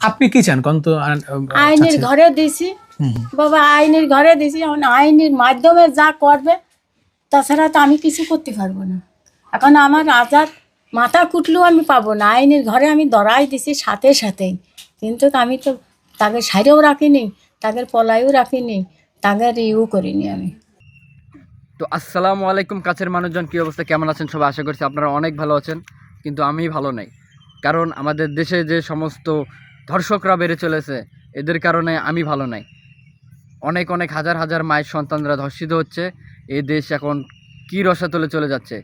আপনি কি চান? কোন তো আ- আ- আইনের ঘরে দিছি। বাবা আইনের ঘরে দিছি। এখন আইনের মাধ্যমে যা করবে তাছাড়া তো আমি কিছু করতে পারব না। এখন আমার আজাদ মাথা কুটলেও আমি পাবো না। আইনের ঘরে আমি দড়াই দিছি সাথে সাথেই। কিন্তু আমি তো তাকে সাইরেও রাখিনি তাদের পলাইও রাখিনি তাদের ইউ করিনি আমি। তো আসসালামু আলাইকুম কাছের মানুষজন কী অবস্থা? কেমন আছেন সবাই? আশা করছি আপনারা অনেক ভালো আছেন কিন্তু আমি ভালো নাই। কারণ আমাদের দেশে যে সমস্ত ধর্ষকরা বেড়ে চলেছে। এদের কারণে আমি ভালো নাই। অনেক অনেক হাজার হাজার মায়ের সন্তানরা ধর্ষিত হচ্ছে। এই দেশ এখন কী রসাতলে চলে যাচ্ছে?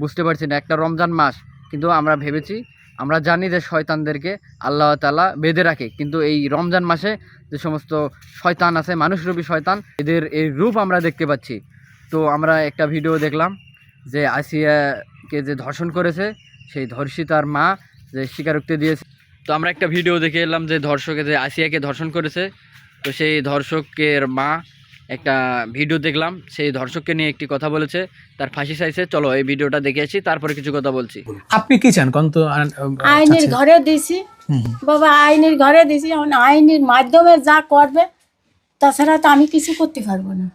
বুঝতে পারছি না। একটা রমজান মাস, কিন্তু আমরা ভেবেছি, আমরা জানি যে শয়তানদেরকে আল্লাহ তালা বেঁধে রাখে। কিন্তু এই রমজান মাসে যে সমস্ত শয়তান আছে, মানুষরূপী শয়তান, এদের এই রূপ আমরা দেখতে পাচ্ছি। তো আমরা একটা ভিডিও দেখলাম যে আসিয়াকে যে ধর্ষণ করেছে, সেই ধর্ষিতার মা যে স্বীকারোক্তি দিয়েছে। তো আমরা একটা ভিডিও দেখে এলাম যে ধর্ষকে যে আসিয়াকে ধর্ষণ করেছে। তো সেই ধর্ষকের মা একটা ভিডিও দেখলাম সেই ধর্ষককে নিয়ে একটি কথা বলেছে তার ফাঁসি চাইছে। চলো এই ভিডিওটা দেখে আসি তারপরে কিছু কথা বলছি। আপনি কি চান? কোন তো আ- আ- আইনের ঘরে দিছি। বাবা আইনের ঘরে দিছি এখন আইনের মাধ্যমে যা করবে তাছাড়া তো আমি কিছু করতে পারব না।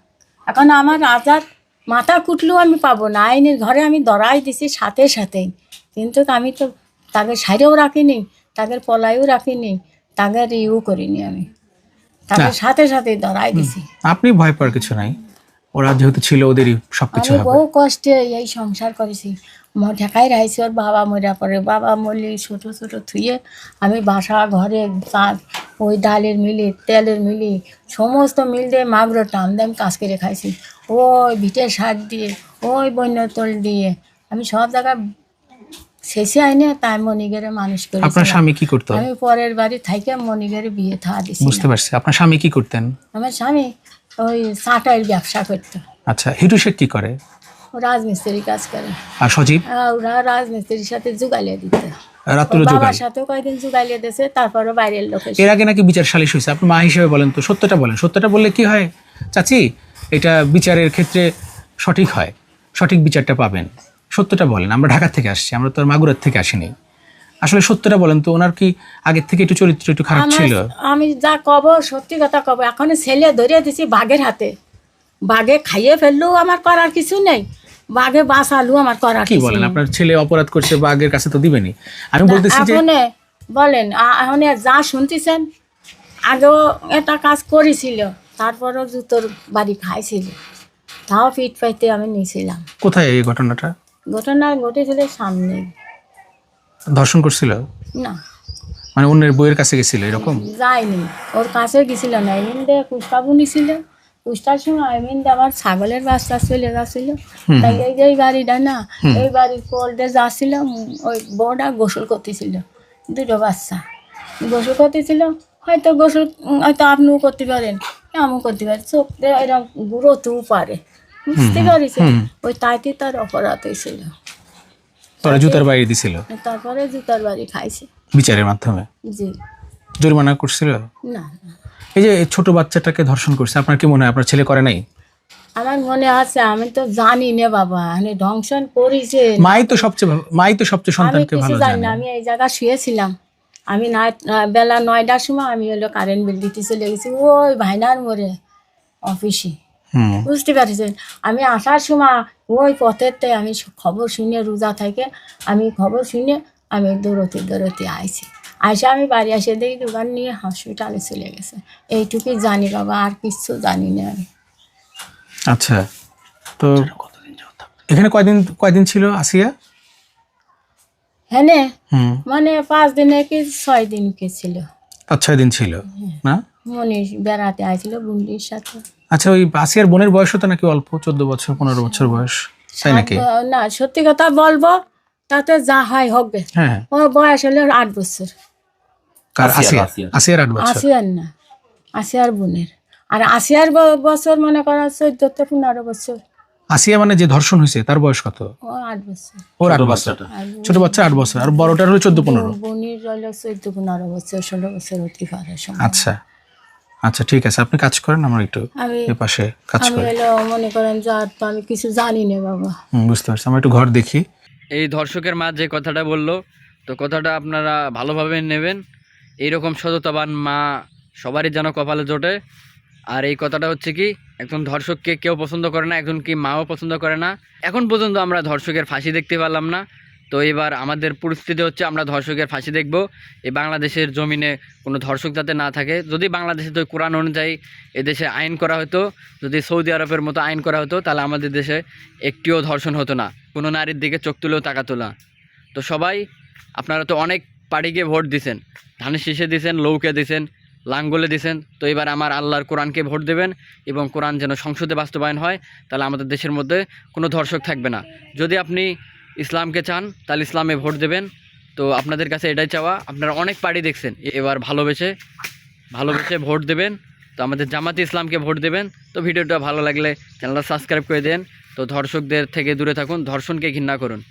এখন আমার আজাদ মাথা কুটলেও আমি পাবো না। আইনের ঘরে আমি দড়াই দিছি সাথে সাথেই। কিন্তু আমি তো তাকে সাইরেও রাখিনি। তাদের পলাইও রাখিনি তাদের ইউ করিনি আমি। তাদের সাথে সাথে দড়াই দিছি। আপনি ভয় পাওয়ার কিছু নাই। ওরা যেহেতু ছিল ওদেরই সবকিছু আমি হবে। বহু কষ্টে এই সংসার করেছি। ম ঢাকায় রাইছি ওর বাবা মরা পরে। বাবা মরলি ছোট ছোট থুয়ে আমি বাসা ঘরে ওই ডালের মিলি তেলের মিলি সমস্ত মিল দিয়ে মাগুর টান দিয়ে আমি কাজ করে খাইছি। ওই ভিটের শাক দিয়ে ওই বন্যতল দিয়ে আমি সব জায়গায় শেষে আইনে তাই মনিগেরে মানুষ করে আপনার স্বামী কি করতো? আমি পরের বাড়ি থাইকে মনিগেরে বিয়ে থা দিছি বুঝতে পারছি। আপনার স্বামী কি করতেন? আমার স্বামী ওই চাটাইয়ের ব্যবসা করতো। আচ্ছা হিটু শেখ কি করে? রাজমিস্ত্রি কাজ করে। আর সজীব? ওরা রাজমিস্ত্রির সাথে জুগালিয়ে দিতে। রাতুল যোগাল সাথেও কয়েকদিন জুগালিয়ে দিয়েছে তারপরে বাইরের লোক এর আগে নাকি বিচার সালিশ হয়েছে। আপনি মা হিসেবে বলেন তো সত্যটা বলেন। সত্যটা বললে কি হয়? চাচি এটা বিচারের ক্ষেত্রে সঠিক হয়। সঠিক বিচারটা পাবেন। সত্যটা বলেন আমরা ঢাকা থেকে আসছি আমরা তো আর মাগুরার থেকে আসিনি। আসলে সত্যটা বলেন তো ওনার কি আগের থেকে একটু চরিত্র একটু খারাপ ছিল? আমি যা কব সত্যি কথা কব এখন ছেলে ধরে দিছি বাঘের হাতে। বাঘে খাইয়ে ফেললেও আমার করার কিছু নেই বাঘে বাঁচালু আমার করার কি বলেন আপনার ছেলে অপরাধ করছে বাঘের কাছে তো দিবেনি। আমি বলতেছি যে বলেন এখন যা শুনতেছেন আগেও একটা কাজ করেছিল তারপরও জুতোর বাড়ি খাইছিল। তাও ফিট পাইতে আমি নিয়েছিলাম। কোথায় এই ঘটনাটা? ঘটনা ঘটেছিল সামনে। ধর্ষণ করছিল? না। মানে অন্যের বইয়ের কাছে গেছিল এরকম? যায়নি। ওর কাছে গেছিল না। এমনি দিয়ে কুস্তাবু নিছিল কুস্তার সময় এমনি আমার ছাগলের বাচ্চা চলে যাচ্ছিল তাই এই যে এই বাড়িটা না এই বাড়ির কোল্ডে যাচ্ছিল ওই বউটা গোসল করতেছিল। দুটো বাচ্চা। গোসল করতেছিল হয়তো গোসল হয়তো আপনিও করতে পারেন আমিও করতে পারি। চোখ দিয়ে এরকম গুঁড়ো তু পারে বুঝতে পারিস ওই তাইতে তার অপরাধ হয়েছিল তোরা জুতার বাইরে দিছিল? তারপরে জুতার বাড়ি খাইছে। বিচারের মাধ্যমে? জি। জরিমানা করছিল? না এই যে ছোট বাচ্চাটাকে ধর্ষণ করছে আপনার কি মনে হয় আপনার ছেলে করে নাই? আমার মনে আছে আমি তো জানি না বাবা মানে ধ্বংসন করেছে। মাই তো সবচেয়ে মাই তো সবচেয়ে সন্তানকে ভালো জানি আমি এই জায়গা শুয়েছিলাম। আমি না বেলা নয়টার সময় আমি হলো কারেন্ট বিল দিতে চলে গেছি। ওই ভাইনার মোড়ে অফিসে বুঝতে পারছেন? আমি আসার সময় ওই পথেরতে আমি খবর শুনে রোজা থেকে আমি খবর শুনে আমি দৌড়তে দৌড়তে আইছি। আইসা আমি বাড়ি এসে দেখি দোকান নিয়ে হসপিটালে চলে গেছে। এইটুকুই জানি বাবা আর কিচ্ছু জানি না আমি। আচ্ছা তো এখানে কয়দিন কয়দিন ছিল আসিয়া? হ্যাঁ মানে পাঁচ দিনে কি ছয় দিন কে ছিল। পাঁচ ছয় দিন ছিল না? মনীষ বেড়াতে আইছিল বুন্ডির সাথে। আচ্ছা ওই আসিয়ার বোনের বয়স তো নাকি অল্প চোদ্দ বছর পনেরো বছর বয়স? তাই নাকি? না সত্যি কথা বলব তাতে যা হয় হবে হ্যাঁ হ্যাঁ। ওর বয়স হলো আট বছর। কার আসিয়ার আট বছর? আসিয়ার না আসিয়ার বোনের। আর আসিয়ার ব- বছর মনে করা চোদ্দ থেকে পনেরো বছর। আসিয়া মানে যে ধর্ষণ হয়েছে তার বয়স কত? আট বছর। ওর আট বছর। ছোট বাচ্চা আট বছর আর বড়টার হলো চোদ্দ পনেরো? বোনের হলো চোদ্দ পনেরো বছর ষোলো বছর পারে আচ্ছা। আচ্ছা ঠিক আছে আপনি কাজ করেন আমার একটু আমি এ পাশে কাজ আমি করি। হলো মনে করেন যে আর তো আমি কিছু জানি না বাবা। হুম, বুঝতে পারছি আমরা একটু ঘর দেখি। এই ধর্ষকের মা যে কথাটা বলল তো কথাটা আপনারা ভালোভাবে নেবেন। এইরকম সততাবান মা সবারই যেন কপালে জোটে। আর এই কথাটা হচ্ছে কি একজন ধর্ষককে কেউ পছন্দ করে না একজন কি মাও পছন্দ করে না। এখন পর্যন্ত আমরা ধর্ষকের ফাঁসি দেখতে পারলাম না। তো এবার আমাদের পরিস্থিতি হচ্ছে আমরা ধর্ষকের ফাঁসি দেখব। এই বাংলাদেশের জমিনে কোনো ধর্ষক যাতে না থাকে, যদি বাংলাদেশে তো কোরআন অনুযায়ী এদেশে আইন করা হতো, যদি সৌদি আরবের মতো আইন করা হতো, তাহলে আমাদের দেশে একটিও ধর্ষণ হতো না। কোনো নারীর দিকে চোখ তুলেও তাকাতো না। তো সবাই, আপনারা তো অনেক পার্টিকে ভোট দিছেন। ধানের শীষে দিছেন, লৌকে দিছেন, লাঙ্গলে দিছেন। তো এবার আমার আল্লাহর কোরআনকে ভোট দেবেন এবং কোরআন যেন সংসদে বাস্তবায়ন হয়, তাহলে আমাদের দেশের মধ্যে কোনো ধর্ষক থাকবে না। যদি আপনি ইসলামকে চান, তাহলে ইসলামে ভোট দেবেন। তো আপনাদের কাছে এটাই চাওয়া। আপনারা অনেক পার্টি দেখছেন, এবার ভালোবেসে ভালোবেসে ভোট দেবেন। তো আমাদের জামাতি ইসলামকে ভোট দেবেন। তো ভিডিওটা ভালো লাগলে চ্যানেলটা সাবস্ক্রাইব করে দেন। তো ধর্ষকদের থেকে দূরে থাকুন, ধর্ষণকে ঘৃণা করুন।